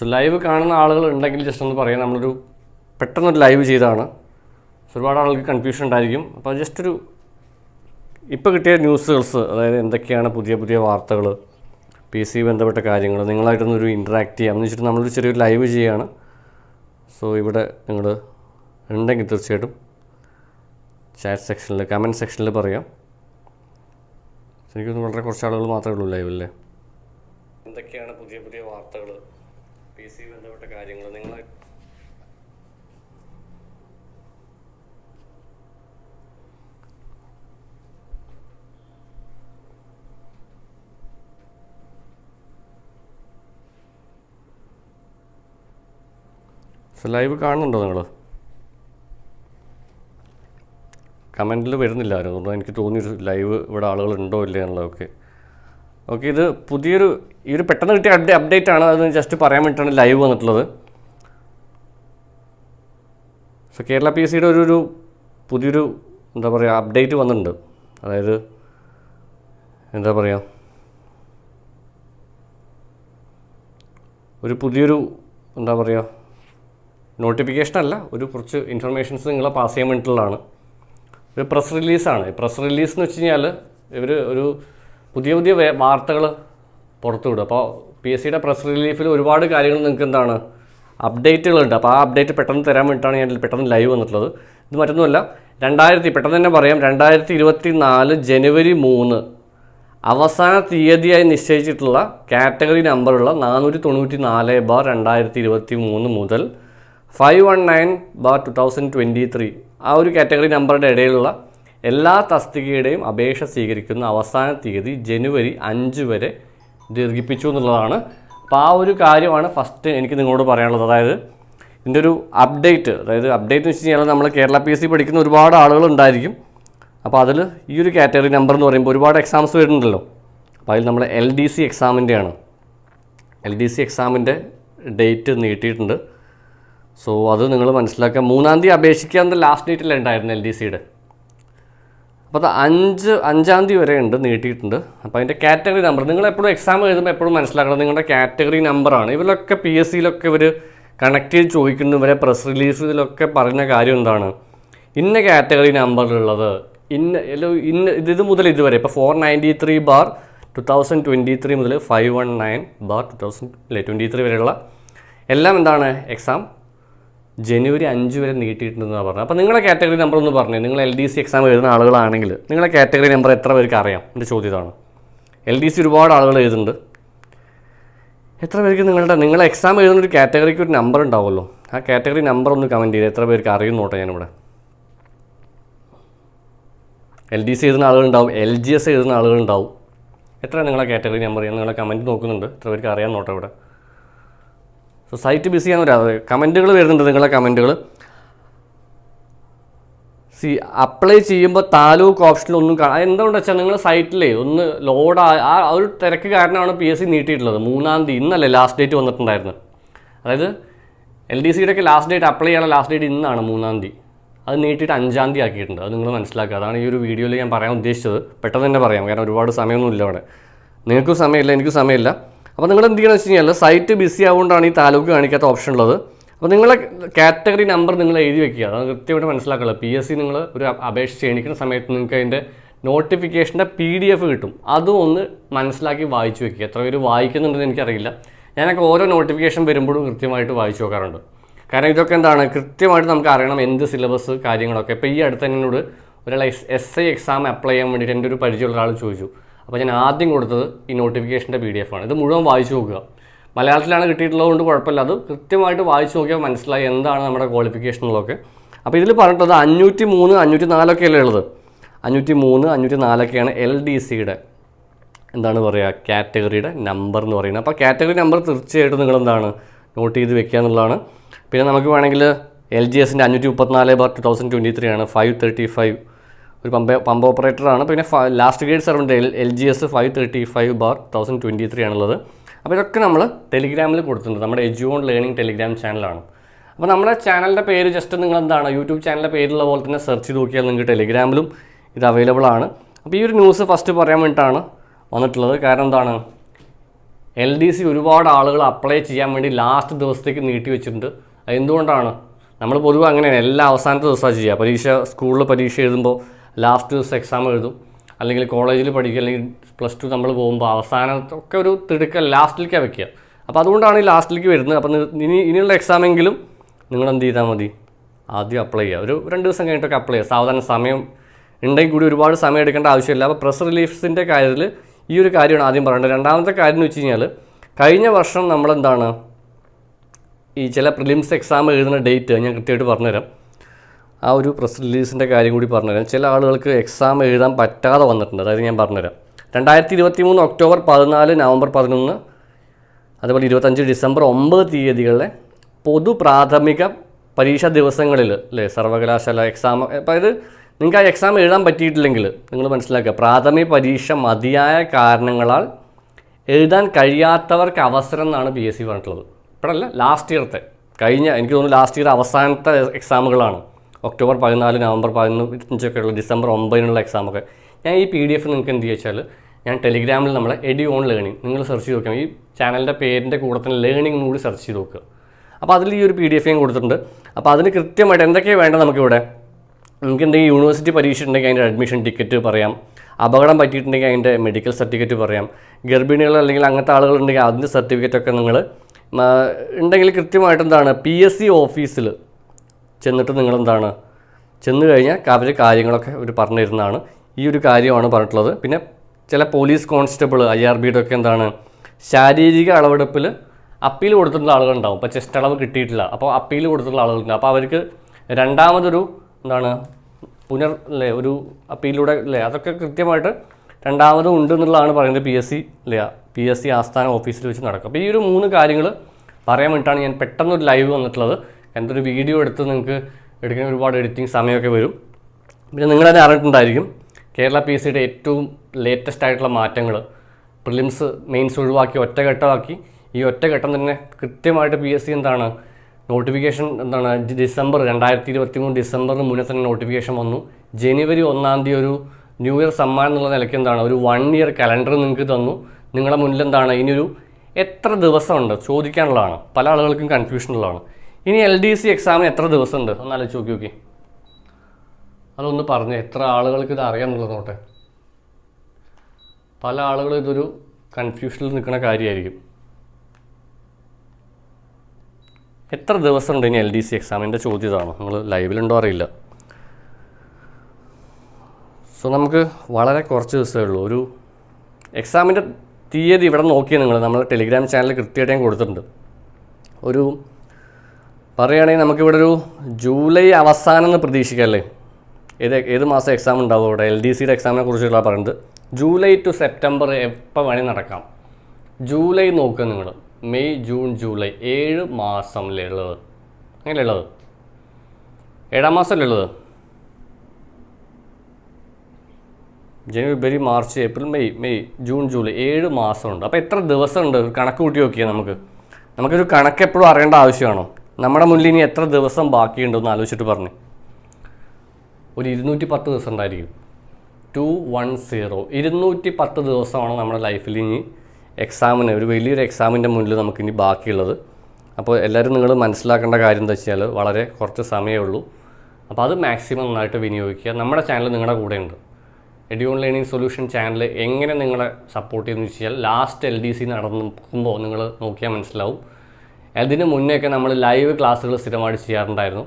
So live കാണുന്ന ആളുകൾ ഉണ്ടെങ്കിൽ ജസ്റ്റ് ഒന്ന് പറയാം. നമ്മളൊരു പെട്ടെന്നൊരു ലൈവ് ചെയ്താണ്. ഒരുപാട് ആളുകൾക്ക് കൺഫ്യൂഷൻ ഉണ്ടായിരിക്കും. അപ്പോൾ ജസ്റ്റ് ഒരു ഇപ്പോൾ കിട്ടിയ ന്യൂസുകൾസ് അതായത് എന്തൊക്കെയാണ് പുതിയ പുതിയ വാർത്തകൾ പി സി ബന്ധപ്പെട്ട കാര്യങ്ങൾ നിങ്ങളായിട്ടൊന്നൊരു ഇൻട്രാക്ട് ചെയ്യാം. എന്ന് വെച്ചിട്ട് നമ്മളൊരു ചെറിയൊരു ലൈവ് ചെയ്യുകയാണ് സോ ഇവിടെ നിങ്ങൾ ഉണ്ടെങ്കിൽ തീർച്ചയായിട്ടും ചാറ്റ് സെക്ഷനിൽ കമന്റ് സെക്ഷനിൽ പറയാം. എനിക്കൊന്ന് വളരെ കുറച്ച് ആളുകൾ മാത്രമേ ഉള്ളൂ ലൈവില്ലേ എന്തൊക്കെയാണ് പുതിയ പുതിയ വാർത്തകൾ പി സി ബന്ധപ്പെട്ട കാര്യങ്ങൾ നിങ്ങൾ ലൈവ് കാണുന്നുണ്ടോ നിങ്ങൾ? കമന്റിൽ വരുന്നില്ല ആരും. അതുകൊണ്ട് എനിക്ക് തോന്നി ലൈവ് ഇവിടെ ആളുകൾ ഉണ്ടോ ഇല്ലേ എന്നുള്ളതൊക്കെ. ഓക്കെ ഇത് പുതിയൊരു ഈ ഒരു പെട്ടെന്ന് കിട്ടിയ അപ്ഡേ അപ്ഡേറ്റ് ആണ് അത് ജസ്റ്റ് പറയാൻ വേണ്ടിയിട്ടാണ് ലൈവ് വന്നിട്ടുള്ളത്. സോ കേരള പി എസ് സിയുടെ ഒരു ഒരു പുതിയൊരു എന്താ പറയുക അപ്ഡേറ്റ് വന്നിട്ടുണ്ട്. അതായത് എന്താ പറയുക ഒരു പുതിയൊരു എന്താ പറയുക നോട്ടിഫിക്കേഷൻ അല്ല ഒരു കുറച്ച് ഇൻഫർമേഷൻസ് നിങ്ങളെ പാസ് ചെയ്യാൻ വേണ്ടിയിട്ടുള്ളതാണ്. ഒരു പ്രസ് റിലീസാണ് പ്രസ് റിലീസ് എന്ന് വെച്ച് കഴിഞ്ഞാൽ ഇവർ ഒരു പുതിയ പുതിയ വാർത്തകൾ പുറത്തുവിടും. അപ്പോൾ പി എസ് സിയുടെ പ്രസ് റിലീഫിൽ ഒരുപാട് കാര്യങ്ങൾ നിങ്ങൾക്ക് എന്താണ്? അപ്ഡേറ്റുകളുണ്ട് അപ്പോൾ ആ അപ്ഡേറ്റ് പെട്ടെന്ന് തരാൻ വേണ്ടിയിട്ടാണ് ഞാൻ പെട്ടെന്ന് ലൈവ് വന്നിട്ടുള്ളത്. ഇത് മറ്റൊന്നുമല്ല രണ്ടായിരത്തി പെട്ടെന്ന് തന്നെ പറയാം രണ്ടായിരത്തി ഇരുപത്തി നാല് ജനുവരി മൂന്ന് അവസാന തീയതിയായി നിശ്ചയിച്ചിട്ടുള്ള കാറ്റഗറി നമ്പറുള്ള നാനൂറ്റി തൊണ്ണൂറ്റി നാല് ബാർ രണ്ടായിരത്തി ഇരുപത്തി മൂന്ന് മുതൽ five one nine bar two thousand twenty three ആ ഒരു കാറ്റഗറി നമ്പറുടെ ഇടയിലുള്ള എല്ലാ തസ്തികയുടെയും അപേക്ഷ സ്വീകരിക്കുന്ന അവസാന തീയതി ജനുവരി അഞ്ച് വരെ ദീർഘിപ്പിച്ചു എന്നുള്ളതാണ്. അപ്പോൾ ആ ഒരു കാര്യമാണ് ഫസ്റ്റ് എനിക്ക് നിങ്ങളോട് പറയാനുള്ളത്. അതായത് ഇതിന്റെ ഒരു അപ്ഡേറ്റ് അതായത് അപ്ഡേറ്റ് എന്ന് വെച്ച് കഴിഞ്ഞാൽ നമ്മൾ കേരള പി എസ് സി പഠിക്കുന്ന ഒരുപാട് ആളുകൾ ഉണ്ടായിരിക്കും. അപ്പോൾ അതിൽ ഈ ഒരു കാറ്റഗറി നമ്പർ എന്ന് പറയുമ്പോൾ ഒരുപാട് എക്സാംസ് വരുന്നുണ്ടല്ലോ. അപ്പോൾ അതിൽ നമ്മൾ എൽ ഡി സി എക്സാമിന്റെയാണ് എൽ ഡി സി എക്സാമിന്റെ ഡേറ്റ് നീട്ടിയിട്ടുണ്ട്. സോ അത് നിങ്ങൾ മനസ്സിലാക്കുക മൂന്നാം തീയതി അപേക്ഷിക്കാൻ ലാസ്റ്റ് ഡേറ്റിൽ ഉണ്ടായിരുന്നു എൽ ഡി സിയുടെ അപ്പോൾ അത് അഞ്ച് അഞ്ചാം തീയതി വരെ ഉണ്ട് നീട്ടിയിട്ടുണ്ട്. അപ്പോൾ അതിന്റെ കാറ്റഗറി നമ്പർ നിങ്ങൾ എപ്പോഴും എക്സാം എഴുതുമ്പോൾ എപ്പോഴും മനസ്സിലാക്കണം നിങ്ങളുടെ കാറ്റഗറി നമ്പറാണ് ഇവരൊക്കെ പി എസ് സിയിലൊക്കെ ഇവർ കണക്ട് ചെയ്ത് ചോദിക്കുന്നു ഇവരെ പ്രസ് റിലീസിലൊക്കെ പറഞ്ഞ കാര്യം എന്താണ്? ഇന്ന കാറ്റഗറി നമ്പറിലുള്ളത് ഇന്ന ഇന്ന ഇത് ഇത് മുതൽ ഇതുവരെ ഇപ്പോൾ four ninety three bar two thousand twenty three മുതൽ five one nine bar two thousand അല്ലെ ട്വന്റി ത്രീ വരെയുള്ള എല്ലാം എന്താണ്? എക്സാം ജനുവരി അഞ്ച് വരെ നീട്ടിയിട്ടുണ്ടെന്നാണ് പറഞ്ഞത്. അപ്പോൾ നിങ്ങളുടെ കാറ്റഗറി നമ്പർ ഒന്ന് പറഞ്ഞു. നിങ്ങൾ എൽ ഡി സി എക്സാം എഴുതുന്ന ആളുകളാണെങ്കിൽ നിങ്ങളുടെ കാറ്റഗറി നമ്പർ എത്ര പേർക്ക് അറിയാം? എന്റെ ചോദ്യം ഇതാണ്. എൽ ഡി സി ഒരുപാട് ആളുകൾ എഴുതുന്നുണ്ട്. എത്ര പേർക്ക് നിങ്ങളുടെ നിങ്ങൾ എക്സാം എഴുതുന്ന ഒരു കാറ്റഗറിക്ക് ഒരു നമ്പർ ഉണ്ടാവുമല്ലോ. ആ കാറ്റഗറി നമ്പർ ഒന്ന് കമന്റ് ചെയ്ത്. എത്ര പേർക്ക് അറിയുന്നോട്ടെ ഞാനിവിടെ. എൽ ഡി സി എഴുതുന്ന ആളുകളുണ്ടാവും എൽ ജി എസ് എഴുതുന്ന ആളുകളുണ്ടാവും എത്ര നിങ്ങളെ കാറ്റഗറി നമ്പർ ഞാൻ നിങ്ങളെ കമന്റ് നോക്കുന്നുണ്ട്. എത്ര പേർക്ക് അറിയാൻ നോട്ടെ ഇവിടെ. സോ സൈറ്റ് ബിസി ആണെന്ന് പറയാം കമന്റുകൾ വരുന്നുണ്ട് നിങ്ങളെ കമന്റുകൾ സി അപ്ലൈ ചെയ്യുമ്പോൾ താലൂക്ക് ഓപ്ഷനിൽ ഒന്നും കാണാം എന്തുകൊണ്ട് വെച്ചാൽ നിങ്ങൾ സൈറ്റിലേ ഒന്ന് ലോഡ് ആ ഒരു തിരക്ക് കാരണമാണ് പി എസ് സി നീട്ടിയിട്ടുള്ളത്. മൂന്നാം തീയതി ഇന്നല്ലേ ലാസ്റ്റ് ഡേറ്റ് വന്നിട്ടുണ്ടായിരുന്നു അതായത് എൽ ഡി സിയുടെ ഒക്കെ ലാസ്റ്റ് ഡേറ്റ് അപ്ലൈ ചെയ്യാനുള്ള ലാസ്റ്റ് ഡേറ്റ് ഇന്നാണ് മൂന്നാം തീയതി. അത് നീട്ടിയിട്ട് അഞ്ചാം തീയതി ആക്കിയിട്ടുണ്ട്. അത് നിങ്ങൾ മനസ്സിലാക്കുക. അതാണ് ഈ ഒരു വീഡിയോയിൽ ഞാൻ പറയാൻ ഉദ്ദേശിച്ചത്. പെട്ടെന്ന് തന്നെ പറയാം. കാരണം ഒരുപാട് സമയമൊന്നുമില്ല അവിടെ. നിങ്ങൾക്കും സമയമില്ല എനിക്കും സമയമില്ല. അപ്പോൾ നിങ്ങൾ എന്ത് ചെയ്യണമെന്ന് വെച്ച് കഴിഞ്ഞാൽ സൈറ്റ് ബിസി ആവുകൊണ്ടാണ് ഈ താലൂക്ക് കാണിക്കാത്ത ഓപ്ഷൻ ഉള്ളത്. അപ്പോൾ നിങ്ങളെ കാറ്റഗറി നമ്പർ നിങ്ങൾ എഴുതി വെക്കുക. അത് കൃത്യമായിട്ട് മനസ്സിലാക്കുക പി എസ് സി നിങ്ങൾ ഒരു അപേക്ഷ ക്ഷണിക്കുന്ന സമയത്ത് നിങ്ങൾക്ക് അതിന്റെ നോട്ടിഫിക്കേഷന്റെ പി ഡി എഫ് കിട്ടും. അതും ഒന്ന് മനസ്സിലാക്കി വായിച്ചു വെക്കുക. എത്ര പേര് വായിക്കുന്നുണ്ടെന്ന് എനിക്കറിയില്ല. ഞാനൊക്കെ ഓരോ നോട്ടിഫിക്കേഷൻ വരുമ്പോഴും കൃത്യമായിട്ട് വായിച്ചു നോക്കാറുണ്ട്. കാരണം ഇതൊക്കെ എന്താണ്? കൃത്യമായിട്ട് നമുക്ക് അറിയണം എന്ത് സിലബസ് കാര്യങ്ങളൊക്കെ. ഇപ്പോൾ ഈ അടുത്ത് എന്നോട് ഒരാൾ S S I exam apply ചെയ്യാൻ വേണ്ടിയിട്ട് എന്റെ ഒരു പരിചയമുള്ള ഒരാൾ ചോദിച്ചു. അപ്പോൾ ഞാൻ ആദ്യം കൊടുത്തത് ഈ നോട്ടിഫിക്കേഷന്റെ പി ഡി എഫ് ആണ്. ഇത് മുഴുവൻ വായിച്ചു നോക്കുക. മലയാളത്തിലാണ് കിട്ടിയിട്ടുള്ളത് കൊണ്ട് കുഴപ്പമില്ല. അത് കൃത്യമായിട്ട് വായിച്ചു നോക്കിയാൽ മനസ്സിലായി എന്താണ് നമ്മുടെ ക്വാളിഫിക്കേഷനുകളൊക്കെ അപ്പോൾ ഇതിൽ പറഞ്ഞിട്ടത് അഞ്ഞൂറ്റി മൂന്ന് അഞ്ഞൂറ്റി നാലൊക്കെ അല്ലേ ഉള്ളത്? അഞ്ഞൂറ്റി മൂന്ന് അഞ്ഞൂറ്റി നാലൊക്കെയാണ് എൽ ഡി സിയുടെ എന്താണ് പറയുക കാറ്റഗറിയുടെ നമ്പർ എന്ന് പറയുന്നത്. അപ്പോൾ കാറ്റഗറി നമ്പർ തീർച്ചയായിട്ടും നിങ്ങൾ എന്താണ് നോട്ട് ചെയ്ത് വെക്കുക എന്നുള്ളതാണ്. പിന്നെ നമുക്ക് വേണമെങ്കിൽ എൽ ജി എസിന്റെ അഞ്ഞൂറ്റി മുപ്പത്തിനാല് bar two thousand twenty three ആണ്. ഫൈവ് തേർട്ടി ഫൈവ് ഒരു പമ്പ പമ്പ് ഓപ്പറേറ്ററാണ്. പിന്നെ last grade servant L L G S five thirty five bar thousand twenty three ആണുള്ളത്. അപ്പോൾ ഇതൊക്കെ നമ്മൾ ടെലിഗ്രാമിൽ കൊടുത്തിട്ടുണ്ട്. നമ്മുടെ എജുവോൺ ലേണിംഗ് ടെലിഗ്രാം ചാനലാണ് അപ്പോൾ നമ്മുടെ ചാനലിന്റെ പേര് ജസ്റ്റ് നിങ്ങൾ എന്താണ് യൂട്യൂബ് ചാനലിന്റെ പേരുള്ള പോലെ തന്നെ സെർച്ച് ചെയ്ത് നോക്കിയാൽ നിങ്ങൾക്ക് ടെലിഗ്രാമിലും ഇത് അവൈലബിൾ ആണ്. അപ്പോൾ ഈ ഒരു ന്യൂസ് ഫസ്റ്റ് പറയാൻ വേണ്ടിയിട്ടാണ് വന്നിട്ടുള്ളത്. കാരണം എന്താണ്? എൽ ഡി സി ഒരുപാട് ആളുകൾ അപ്ലൈ ചെയ്യാൻ വേണ്ടി ലാസ്റ്റ് ദിവസത്തേക്ക് നീട്ടി വെച്ചിട്ടുണ്ട്. എന്തുകൊണ്ടാണ് നമ്മൾ പൊതുവെ അങ്ങനെയാണ്. എല്ലാ അവസാനത്തെ ദിവസമാണ് ചെയ്യുക. പരീക്ഷ സ്കൂളിൽ പരീക്ഷ എഴുതുമ്പോൾ ലാസ്റ്റ് ദിവസം എക്സാം എഴുതും. അല്ലെങ്കിൽ കോളേജിൽ പഠിക്കുക അല്ലെങ്കിൽ പ്ലസ് ടു നമ്മൾ പോകുമ്പോൾ അവസാനത്തൊക്കെ ഒരു തിടുക്ക ലാസ്റ്റിലേക്കാണ് വെക്കുക. അപ്പോൾ അതുകൊണ്ടാണ് ഈ ലാസ്റ്റിലേക്ക് വരുന്നത്. അപ്പം ഇനി ഇനിയുള്ള എക്സാമെങ്കിലും നിങ്ങൾ എന്ത് ചെയ്താൽ മതി? ആദ്യം അപ്ലൈ ചെയ്യുക. ഒരു രണ്ട് ദിവസം കഴിഞ്ഞിട്ടൊക്കെ അപ്ലൈ ചെയ്യുക. സാവധാനം സമയം ഉണ്ടെങ്കിൽ കൂടി ഒരുപാട് സമയം എടുക്കേണ്ട ആവശ്യമില്ല. അപ്പോൾ പ്രസ് റിലീഫ്സിന്റെ കാര്യത്തിൽ ഈ ഒരു കാര്യമാണ് ആദ്യം പറയേണ്ടത്. രണ്ടാമത്തെ കാര്യം എന്ന് വെച്ച് കഴിഞ്ഞാൽ കഴിഞ്ഞ വർഷം നമ്മളെന്താണ്? ഈ ചില പ്രിലിംസ് എക്സാം എഴുതുന്ന ഡേറ്റ് ഞാൻ കൃത്യമായിട്ട് പറഞ്ഞുതരാം. ആ ഒരു പ്രസ് റിലീസിന്റെ കാര്യം കൂടി പറഞ്ഞുതരാം. ചില ആളുകൾക്ക് എക്സാം എഴുതാൻ പറ്റാതെ വന്നിട്ടുണ്ട്. അതായത് ഞാൻ പറഞ്ഞുതരാം. രണ്ടായിരത്തി ഇരുപത്തി മൂന്ന് ഒക്ടോബർ പതിനാല് നവംബർ പതിനൊന്ന് അതുപോലെ ഇരുപത്തഞ്ച് ഡിസംബർ ഒമ്പത് തീയതികളിലെ പൊതു പ്രാഥമിക പരീക്ഷാ ദിവസങ്ങളിൽ അല്ലേ സർവകലാശാല എക്സാം അതായത് നിങ്ങൾക്ക് ആ എക്സാം എഴുതാൻ പറ്റിയിട്ടില്ലെങ്കിൽ നിങ്ങൾ മനസ്സിലാക്കുക പ്രാഥമിക പരീക്ഷ മതിയായ കാരണങ്ങളാൽ എഴുതാൻ കഴിയാത്തവർക്ക് അവസരം എന്നാണ് പി എസ് സി പറഞ്ഞിട്ടുള്ളത്. ഇപ്പോഴല്ല ലാസ്റ്റ് ഇയർത്തെ കഴിഞ്ഞ എനിക്ക് തോന്നുന്നു ലാസ്റ്റ് ഇയർ അവസാനത്തെ എക്സാമുകളാണ് ഒക്ടോബർ പതിനാല് നവംബർ പതിനഞ്ചൊക്കെ ഉള്ള ഡിസംബർ ഒമ്പതിനുള്ള എക്സാമൊക്കെ. ഞാൻ ഈ പി ഡി എഫ് നിങ്ങൾക്ക് എന്ത് ചോദിച്ചാൽ ഞാൻ ടെലിഗ്രാമിൽ നമ്മളെ എഡി ഓൺ ലേണിംഗ് നിങ്ങൾ സെർച്ച് ചെയ്ത് നോക്കാം ഈ ചാനലിന്റെ പേരിന്റെ കൂടെ തന്നെ ലേണിംഗ് കൂടി സെർച്ച് ചെയ്ത് നോക്കുക. അപ്പോൾ അതിൽ ഈ ഒരു പി ഡി എഫ് ഞാൻ കൊടുത്തിട്ടുണ്ട്. അപ്പോൾ അതിന് കൃത്യമായിട്ട് എന്തൊക്കെയാണ് വേണ്ടത് നമുക്കിവിടെ? നിങ്ങൾക്ക് എന്തെങ്കിലും യൂണിവേഴ്സിറ്റി പരീക്ഷ ഉണ്ടെങ്കിൽ അതിന്റെ അഡ്മിഷൻ ടിക്കറ്റ് പറയാം. അപകടം പറ്റിയിട്ടുണ്ടെങ്കിൽ അതിന്റെ മെഡിക്കൽ സർട്ടിഫിക്കറ്റ് പറയാം. ഗർഭിണികൾ അല്ലെങ്കിൽ അങ്ങനത്തെ ആളുകളുണ്ടെങ്കിൽ അതിന്റെ സർട്ടിഫിക്കറ്റൊക്കെ നിങ്ങൾ ഉണ്ടെങ്കിൽ കൃത്യമായിട്ട് എന്താണ് പി എസ് സി ഓഫീസിൽ ചെന്നിട്ട് നിങ്ങളെന്താണ്? ചെന്ന് കഴിഞ്ഞാൽ അവർ കാര്യങ്ങളൊക്കെ ഒരു പറഞ്ഞു തരുന്നതാണ് ഈ ഒരു കാര്യമാണ് പറഞ്ഞിട്ടുള്ളത്. പിന്നെ ചില പോലീസ് കോൺസ്റ്റബിൾ ഐ ആർ ബിയുടെ ഒക്കെ എന്താണ്? ശാരീരിക അളവെടുപ്പിൽ അപ്പീൽ കൊടുത്തിട്ടുള്ള ആളുകളുണ്ടാവും ഇപ്പോൾ ചെസ്റ്റ് അളവ് കിട്ടിയിട്ടില്ല. അപ്പോൾ അപ്പീൽ കൊടുത്തിട്ടുള്ള ആളുകളുണ്ട്. അപ്പോൾ അവർക്ക് രണ്ടാമതൊരു എന്താണ്? പുനർ അല്ലേ ഒരു അപ്പീലിലൂടെ അല്ലേ അതൊക്കെ കൃത്യമായിട്ട് രണ്ടാമതും ഉണ്ട് എന്നുള്ളതാണ് പറയുന്നത് പി എസ് സി അല്ലേ പി എസ് സി ആസ്ഥാന ഓഫീസിൽ വെച്ച് നടക്കും. അപ്പോൾ ഈ ഒരു മൂന്ന് കാര്യങ്ങൾ പറയാൻ വേണ്ടിയിട്ടാണ് ഞാൻ പെട്ടെന്നൊരു ലൈവ് വന്നിട്ടുള്ളത്. എന്തൊരു വീഡിയോ എടുത്ത് നിങ്ങൾക്ക് എടുക്കാൻ ഒരുപാട് എഡിറ്റിംഗ് സമയമൊക്കെ വരും. പിന്നെ നിങ്ങൾ തന്നെ അറിഞ്ഞിട്ടുണ്ടായിരിക്കും കേരള പി എസ് സിയുടെ ഏറ്റവും ലേറ്റസ്റ്റ് ആയിട്ടുള്ള മാറ്റങ്ങൾ പ്രിലിംസ് മെയിൻസ് ഒഴിവാക്കി ഒറ്റഘട്ടമാക്കി. ഈ ഒറ്റഘട്ടം തന്നെ കൃത്യമായിട്ട് പി എസ് സി എന്താണ് നോട്ടിഫിക്കേഷൻ എന്താണ് ഡിസംബർ രണ്ടായിരത്തി ഇരുപത്തി മൂന്ന് ഡിസംബറിന് മുന്നേ തന്നെ നോട്ടിഫിക്കേഷൻ വന്നു. ജനുവരി ഒന്നാം തീയതി ഒരു ന്യൂ ഇയർ സമ്മാനം എന്നുള്ള നിലയ്ക്ക് എന്താണ് ഒരു വൺ ഇയർ കലണ്ടർ നിങ്ങൾക്ക് തന്നു. നിങ്ങളുടെ മുന്നിൽ എന്താണ് ഇനിയൊരു എത്ര ദിവസമുണ്ട് ചോദിക്കാനുള്ളതാണ്. പല ആളുകൾക്കും കൺഫ്യൂഷൻ ഉള്ളതാണ്. ഇനി എൽ ഡി സി എക്സാമിന് എത്ര ദിവസമുണ്ട്? ഒന്ന് ആലോചിച്ച് നോക്കി നോക്കി. അതൊന്ന് പറഞ്ഞു എത്ര ആളുകൾക്ക് ഇത് അറിയാമെന്നുള്ളത് നോട്ടെ പല ആളുകളും ഇതൊരു കൺഫ്യൂഷനിൽ നിൽക്കുന്ന കാര്യമായിരിക്കും. എത്ര ദിവസമുണ്ട് ഇനി എൽ ഡി സി എക്സാമിന്റെ ചോദ്യം ഇതാണ്. നിങ്ങൾ ലൈവിലുണ്ടോ അറിയില്ല. സോ നമുക്ക് വളരെ കുറച്ച് ദിവസമേ ഉള്ളൂ. ഒരു എക്സാമിന്റെ തീയതി ഇവിടെ നോക്കിയാൽ നിങ്ങൾ. നമ്മൾ ടെലിഗ്രാം ചാനൽ കൃത്യമായിട്ട് ഞാൻ കൊടുത്തിട്ടുണ്ട്. ഒരു പറയുകയാണെങ്കിൽ നമുക്കിവിടെ ഒരു ജൂലൈ അവസാനം എന്ന് പ്രതീക്ഷിക്കാം അല്ലേ? ഏത് ഏത് മാസം എക്സാം ഉണ്ടാവും ഇവിടെ എൽ ഡി സിയുടെ എക്സാമിനെ കുറിച്ചുള്ള പറയുന്നത്. ജൂലൈ ടു സെപ്റ്റംബർ എപ്പോൾ വേണേൽ നടക്കാം. ജൂലൈ നോക്കുക നിങ്ങൾ. May June July. ഏഴ് മാസം അല്ലേ ഉള്ളത്? അങ്ങനെയല്ലേ ഉള്ളത്? ഏഴാം മാസമല്ലേ ഉള്ളത്? ജനുവരി ഫെബ്രുവരി March April May May June July. ഏഴ് മാസമുണ്ട്. അപ്പോൾ എത്ര ദിവസമുണ്ട്? കണക്ക് കൂട്ടി നോക്കിയാൽ നമുക്ക്. നമുക്കൊരു കണക്ക് എപ്പോഴും അറിയേണ്ട ആവശ്യമാണോ? നമ്മുടെ മുന്നിൽ ഇനി എത്ര ദിവസം ബാക്കിയുണ്ടെന്ന് ആലോചിച്ചിട്ട് പറഞ്ഞു. ഒരു ഇരുന്നൂറ്റി പത്ത് ദിവസം ഉണ്ടായിരിക്കും. Two one zero. ഇരുന്നൂറ്റി പത്ത് ദിവസമാണ് നമ്മുടെ ലൈഫിൽ ഇനി എക്സാമിന് ഒരു വലിയൊരു എക്സാമിന്റെ മുന്നിൽ നമുക്കിനി ബാക്കിയുള്ളത്. അപ്പോൾ എല്ലാവരും നിങ്ങൾ മനസ്സിലാക്കേണ്ട കാര്യം എന്താ വെച്ചാൽ വളരെ കുറച്ച് സമയമേ ഉള്ളൂ. അപ്പോൾ അത് മാക്സിമം നന്നായിട്ട് വിനിയോഗിക്കുക. നമ്മുടെ ചാനൽ നിങ്ങളുടെ കൂടെയുണ്ട് എഡ്യൂൺ ലേണിംഗ് സൊല്യൂഷൻ ചാനൽ എങ്ങനെ നിങ്ങളെ സപ്പോർട്ട് ചെയ്യുന്നു വെച്ചാൽ ലാസ്റ്റ് എൽ ഡി സി നടക്കുമ്പോൾ നിങ്ങൾ നോക്കിയാൽ മനസ്സിലാവും. അതിന് മുന്നേയൊക്കെ നമ്മൾ ലൈവ് ക്ലാസ്സുകൾ സ്ഥിരമായിട്ട് ചെയ്യാറുണ്ടായിരുന്നു.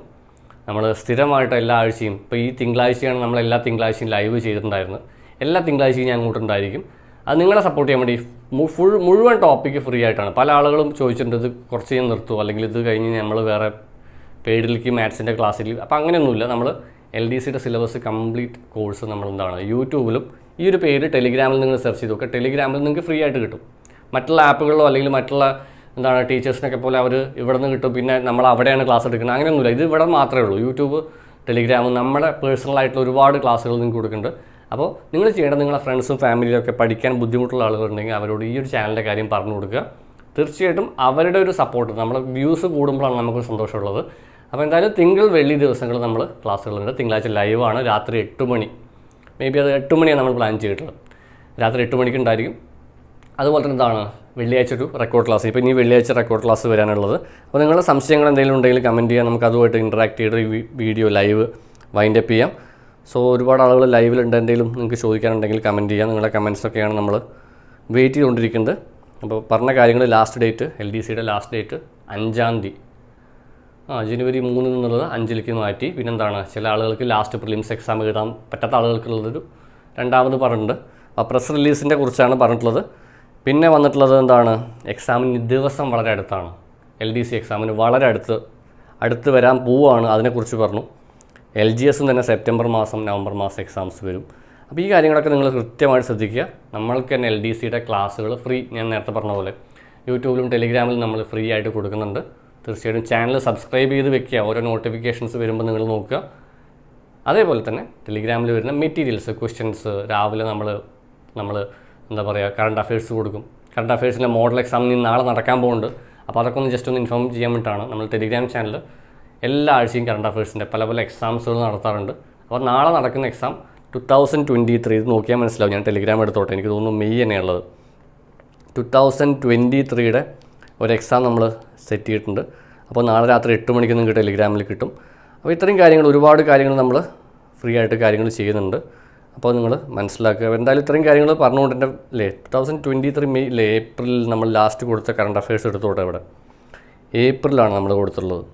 നമ്മൾ സ്ഥിരമായിട്ട് എല്ലാ ആഴ്ചയും ഇപ്പോൾ ഈ തിങ്കളാഴ്ചയാണ് നമ്മൾ എല്ലാ തിങ്കളാഴ്ചയും ലൈവ് ചെയ്തിട്ടുണ്ടായിരുന്നത്. എല്ലാ തിങ്കളാഴ്ചയും ഞാൻ അങ്ങോട്ടുണ്ടായിരിക്കും. അത് നിങ്ങളെ സപ്പോർട്ട് ചെയ്യാൻ വേണ്ടി ഫുൾ മുഴുവൻ ടോപ്പിക്ക് ഫ്രീ ആയിട്ടാണ്. പല ആളുകളും ചോദിച്ചിട്ടുണ്ട് ഇത് കുറച്ച് ഞാൻ നിർത്തുമോ അല്ലെങ്കിൽ ഇത് കഴിഞ്ഞ് നമ്മൾ വേറെ പേടിലേക്ക് മാത്സിന്റെ ക്ലാസ്സിൽ അപ്പോൾ അങ്ങനെയൊന്നുമില്ല. നമ്മൾ എൽ ഡി സിയുടെ സിലബസ് കംപ്ലീറ്റ് കോഴ്സ് നമ്മൾ എന്താണ് യൂട്യൂബിലും ഈ ഒരു പേര് ടെലിഗ്രാമിൽ നിങ്ങൾ സെർച്ച് ചെയ്ത് നോക്കുക. ടെലിഗ്രാമിൽ നിങ്ങൾക്ക് ഫ്രീ ആയിട്ട് കിട്ടും. മറ്റുള്ള ആപ്പുകളിലോ അല്ലെങ്കിൽ മറ്റുള്ള എന്താണ് ടീച്ചേഴ്സിനൊക്കെ പോലെ അവർ ഇവിടെ നിന്ന് കിട്ടും പിന്നെ നമ്മൾ അവിടെയാണ് ക്ലാസ് എടുക്കുന്നത്. അങ്ങനെയൊന്നുമില്ല. ഇത് ഇവിടെ മാത്രമേ ഉള്ളൂ. യൂട്യൂബ് ടെലിഗ്രാം നമ്മുടെ പേഴ്സണൽ ആയിട്ടുള്ള ഒരുപാട് ക്ലാസ്സുകൾ നിങ്ങൾക്ക് കൊടുക്കുന്നുണ്ട്. അപ്പോൾ നിങ്ങൾ ചെയ്യേണ്ടത് നിങ്ങളുടെ ഫ്രണ്ട്സും ഫാമിലിയും ഒക്കെ പഠിക്കാൻ ബുദ്ധിമുട്ടുള്ള ആളുകളുണ്ടെങ്കിൽ അവരോട് ഈ ഒരു ചാനലിന്റെ കാര്യം പറഞ്ഞു കൊടുക്കുക. തീർച്ചയായിട്ടും അവരുടെ ഒരു സപ്പോർട്ട് നമ്മൾ വ്യൂസ് കൂടുമ്പോഴാണ് നമുക്ക് സന്തോഷമുള്ളത്. അപ്പോൾ എന്തായാലും തിങ്കൾ വെള്ളി ദിവസങ്ങൾ നമ്മൾ ക്ലാസ്സുകളുണ്ട് തിങ്കളാഴ്ച ലൈവാണ് രാത്രി എട്ട് മണി. മേ ബി അത് എട്ട് മണിയാണ് നമ്മൾ പ്ലാൻ ചെയ്തിട്ടുള്ളത്. രാത്രി എട്ട് മണിക്ക് ഉണ്ടായിരിക്കും. അതുപോലെ തന്നെ എന്താണ്? വെള്ളിയാഴ്ച ഒരു റെക്കോർഡ് ക്ലാസ് ഇപ്പോൾ ഇനി വെള്ളിയാഴ്ച റെക്കോർഡ് ക്ലാസ് വരാനുള്ളത്. അപ്പോൾ നിങ്ങളുടെ സംശയങ്ങൾ എന്തെങ്കിലും ഉണ്ടെങ്കിൽ കമന്റ് ചെയ്യാം. നമുക്ക് അതുമായിട്ട് ഇൻട്രാക്ട് ചെയ്ത് വീഡിയോ ലൈവ് വൈൻഡ് അപ്പ് ചെയ്യാം. സോ ഒരുപാട് ആളുകൾ ലൈവിലുണ്ട് എന്തെങ്കിലും നിങ്ങൾക്ക് ചോദിക്കാനുണ്ടെങ്കിൽ കമന്റ് ചെയ്യാം. നിങ്ങളുടെ കമൻസൊക്കെയാണ് നമ്മൾ വെയിറ്റ് ചെയ്തുകൊണ്ടിരിക്കുന്നത്. അപ്പോൾ പറഞ്ഞ കാര്യങ്ങൾ ലാസ്റ്റ് ഡേറ്റ് എൽ ഡി സിയുടെ ലാസ്റ്റ് ഡേറ്റ് അഞ്ചാം തീയതി. ആ ജനുവരി മൂന്ന് എന്നുള്ളത് അഞ്ചിലേക്ക് മാറ്റി. പിന്നെന്താണ്? ചില ആളുകൾക്ക് ലാസ്റ്റ് പ്രിലിംസ് എക്സാം എഴുതാൻ പറ്റാത്ത ആളുകൾക്കുള്ളതൊരു രണ്ടാമത് പറഞ്ഞിട്ടുണ്ട്. അപ്പോൾ പ്രസ് റിലീസിന്റെ കുറിച്ചാണ് പറഞ്ഞിട്ടുള്ളത്. പിന്നെ വന്നിട്ടുള്ളത് എന്താണ്? എക്സാമിന് ദിവസം വളരെ അടുത്താണ്. എൽ ഡി സി എക്സാമിന് വളരെ അടുത്ത് അടുത്ത് വരാൻ പോവുകയാണ്. അതിനെക്കുറിച്ച് പറഞ്ഞു. എൽ ജി എസും തന്നെ സെപ്റ്റംബർ മാസം നവംബർ മാസം എക്സാംസ് വരും. അപ്പോൾ ഈ കാര്യങ്ങളൊക്കെ നിങ്ങൾ കൃത്യമായിട്ട് ശ്രദ്ധിക്കുക. നമ്മൾക്ക് തന്നെ എൽ ഡി സിയുടെ ക്ലാസ്സുകൾ ഫ്രീ ഞാൻ നേരത്തെ പറഞ്ഞ പോലെ യൂട്യൂബിലും ടെലിഗ്രാമിലും നമ്മൾ ഫ്രീ ആയിട്ട് കൊടുക്കുന്നുണ്ട്. തീർച്ചയായിട്ടും ചാനൽ സബ്സ്ക്രൈബ് ചെയ്ത് വെക്കുക. ഓരോ നോട്ടിഫിക്കേഷൻസ് വരുമ്പോൾ നിങ്ങൾ നോക്കുക. അതേപോലെ തന്നെ ടെലിഗ്രാമിൽ വരുന്ന മെറ്റീരിയൽസ് ക്വസ്റ്റ്യൻസ് രാവിലെ നമ്മൾ നമ്മൾ എന്താ പറയുക കറണ്ട് അഫയേഴ്സ് കൊടുക്കും. കറണ്ട് അഫയേഴ്സിന്റെ മോഡൽ എക്സാം ഇനി നാളെ നടക്കാൻ പോകുന്നുണ്ട്. അപ്പോൾ അതൊക്കെ ഒന്ന് ജസ്റ്റ് ഒന്ന് ഇൻഫോം ചെയ്യാൻ വേണ്ടിയിട്ടാണ് നമ്മൾ ടെലിഗ്രാം ചാനൽ എല്ലാ ആഴ്ചയും കറണ്ട് അഫയേഴ്സിന്റെ പല പല എക്സാംസുകൾ നടത്താറുണ്ട്. അപ്പോൾ നാളെ നടക്കുന്ന exam two thousand twenty three ഇത് നോക്കിയാൽ മനസ്സിലാവും. ഞാൻ ടെലിഗ്രാം എടുത്തോട്ടെ. എനിക്ക് തോന്നുന്നു മെയ് തന്നെയുള്ളത് ടു തൗസൻഡ് ട്വന്റി ത്രീയുടെ ഒരു എക്സാം നമ്മൾ സെറ്റ് ചെയ്തിട്ടുണ്ട്. അപ്പോൾ നാളെ രാത്രി എട്ട് മണിക്ക് നിങ്ങൾക്ക് ടെലിഗ്രാമിൽ കിട്ടും. അപ്പോൾ ഇത്രയും കാര്യങ്ങൾ ഒരുപാട് കാര്യങ്ങൾ നമ്മൾ ഫ്രീ ആയിട്ട് കാര്യങ്ങൾ ചെയ്യുന്നുണ്ട്. അപ്പോൾ നിങ്ങൾ മനസ്സിലാക്കുക. എന്തായാലും ഇത്രയും കാര്യങ്ങൾ പറഞ്ഞുകൊണ്ട് തന്നെ അല്ലേ two thousand twenty three May അല്ലേ ഏപ്രിലിൽ നമ്മൾ ലാസ്റ്റ് കൊടുത്ത കറണ്ട് അഫയേഴ്സ് എടുത്തോട്ടെ ഇവിടെ ഏപ്രിലാണ് നമ്മൾ കൊടുത്തുള്ളത്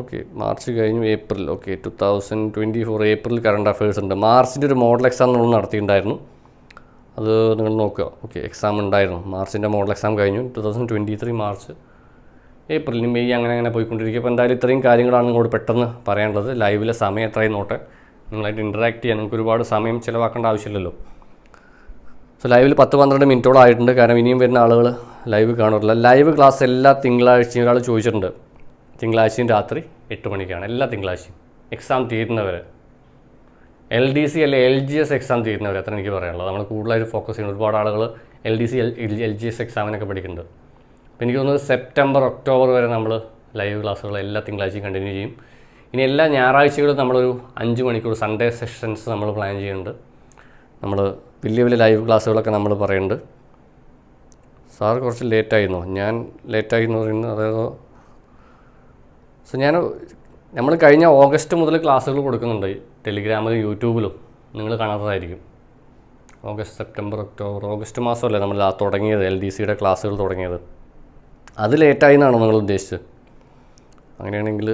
ഓക്കെ മാർച്ച് കഴിഞ്ഞു April. Okay two thousand twenty four April current affairs ഉണ്ട്. മാർച്ചിന്റെ ഒരു മോഡൽ എക്സാം നമ്മൾ നടത്തിയിട്ടുണ്ടായിരുന്നു. അത് നിങ്ങൾ നോക്കുക. ഓക്കെ എക്സാം ഉണ്ടായിരുന്നു. മാർച്ചിന്റെ മോഡൽ എക്സാം കഴിഞ്ഞു. Two thousand twenty three March April May അങ്ങനെ അങ്ങനെ പോയിക്കൊണ്ടിരിക്കുക. അപ്പോൾ എന്തായാലും ഇത്രയും കാര്യങ്ങളാണ് നിങ്ങളോട് പെട്ടെന്ന് പറയാനുള്ളത് ലൈവിലെ സമയം എത്രയും നോട്ടെ നിങ്ങളായിട്ട് ഇന്ററാക്ട് ചെയ്യാൻ നിങ്ങൾക്ക് ഒരുപാട് സമയം ചിലവാക്കേണ്ട ആവശ്യമില്ലല്ലോ. സോ ലൈവിൽ പത്ത് പന്ത്രണ്ട് മിനിറ്റോളം ആയിട്ടുണ്ട്. കാരണം ഇനിയും വരുന്ന ആളുകൾ ലൈവ് കാണാറില്ല ലൈവ് ക്ലാസ് എല്ലാ തിങ്കളാഴ്ചയും ഒരാൾ ചോദിച്ചിട്ടുണ്ട്. തിങ്കളാഴ്ചയും രാത്രി എട്ട് മണിക്കാണ്. എല്ലാ തിങ്കളാഴ്ചയും എക്സാം തീരുന്നവരെ. എൽ ഡി സി അല്ലെ എൽ ജി എസ് എക്സാം തീരുന്നവരെ അത്ര എനിക്ക് പറയാനുള്ളത് നമ്മൾ കൂടുതലായിട്ട് ഫോക്കസ് ചെയ്യുന്നത് ഒരുപാട് ആളുകൾ L D C L G S എക്സാമിനൊക്കെ പഠിക്കുന്നുണ്ട്. അപ്പോൾ എനിക്ക് തോന്നുന്നത് സെപ്റ്റംബർ ഒക്ടോബർ വരെ നമ്മൾ ലൈവ് ക്ലാസ്സുകൾ എല്ലാ തിങ്കളാഴ്ചയും കണ്ടിന്യൂ ചെയ്യും. ഇനി എല്ലാ ഞായറാഴ്ചകളും നമ്മളൊരു അഞ്ച് മണിക്കൂർ സൺഡേ സെഷൻസ് നമ്മൾ പ്ലാൻ ചെയ്യുന്നുണ്ട്. നമ്മൾ വലിയ വലിയ ലൈവ് ക്ലാസ്സുകളൊക്കെ നമ്മൾ പറയുന്നുണ്ട്. സാർ കുറച്ച് ലേറ്റായിരുന്നു ഞാൻ ലേറ്റായി എന്ന് പറയുന്നത് അതായത് സോ ഞാൻ നമ്മൾ കഴിഞ്ഞ ഓഗസ്റ്റ് മുതൽ ക്ലാസ്സുകൾ കൊടുക്കുന്നുണ്ട്. ടെലിഗ്രാമിലും യൂട്യൂബിലും നിങ്ങൾ കാണാത്തതായിരിക്കും. ഓഗസ്റ്റ് സെപ്റ്റംബർ ഒക്ടോബർ ഓഗസ്റ്റ് മാസമല്ലേ നമ്മൾ തുടങ്ങിയത് എൽ ഡി സിയുടെ ക്ലാസ്സുകൾ തുടങ്ങിയത്. അത് ലേറ്റായി എന്നാണോ നിങ്ങൾ ഉദ്ദേശിച്ചത്? അങ്ങനെയാണെങ്കിൽ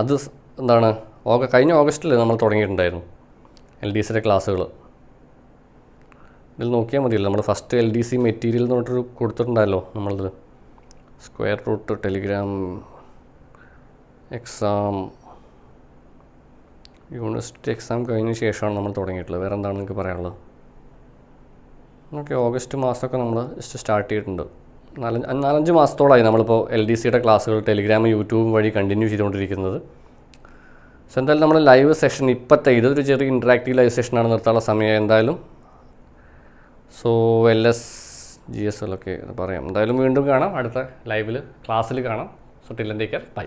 അത് എന്താണ് ഓഗ കഴിഞ്ഞ ഓഗസ്റ്റിൽ നമ്മൾ തുടങ്ങിയിട്ടുണ്ടായിരുന്നു എൽ ഡി സിയുടെ ക്ലാസ്സുകൾ. ഇതിൽ നോക്കിയാൽ മതിയല്ലോ നമ്മൾ first L D C material എന്ന് പറഞ്ഞിട്ടൊരു കൊടുത്തിട്ടുണ്ടല്ലോ നമ്മളത് square root Telegram exam university exam കഴിഞ്ഞ ശേഷമാണ് നമ്മൾ തുടങ്ങിയിട്ടുള്ളത്. വേറെ എന്താണ് നിങ്ങൾക്ക് പറയാനുള്ളത്? ഓക്കെ ഓഗസ്റ്റ് മാസമൊക്കെ നമ്മൾ ജസ്റ്റ് സ്റ്റാർട്ട് ചെയ്തിട്ടുണ്ട്. നാലഞ്ച് നാലഞ്ച് മാസത്തോളമായി നമ്മളിപ്പോൾ എൽ ഡി സിയുടെ ക്ലാസ്സുകൾ ടെലിഗ്രാം യൂട്യൂബും വഴി കണ്ടിന്യൂ ചെയ്തുകൊണ്ടിരിക്കുന്നത്. സോ എന്തായാലും നമ്മൾ ലൈവ് സെഷൻ ഇപ്പോഴത്തെ ഇതൊരു ചെറിയ ഇൻട്രാക്റ്റീവ് ലൈവ് സെഷനാണ് നിർത്താനുള്ള സമയം എന്തായാലും. So L S G S L ഒക്കെ പറയാം. എന്തായാലും വീണ്ടും കാണാം. അടുത്ത ലൈവിൽ ക്ലാസ്സിൽ കാണാം. So ടില്ലൻ taker by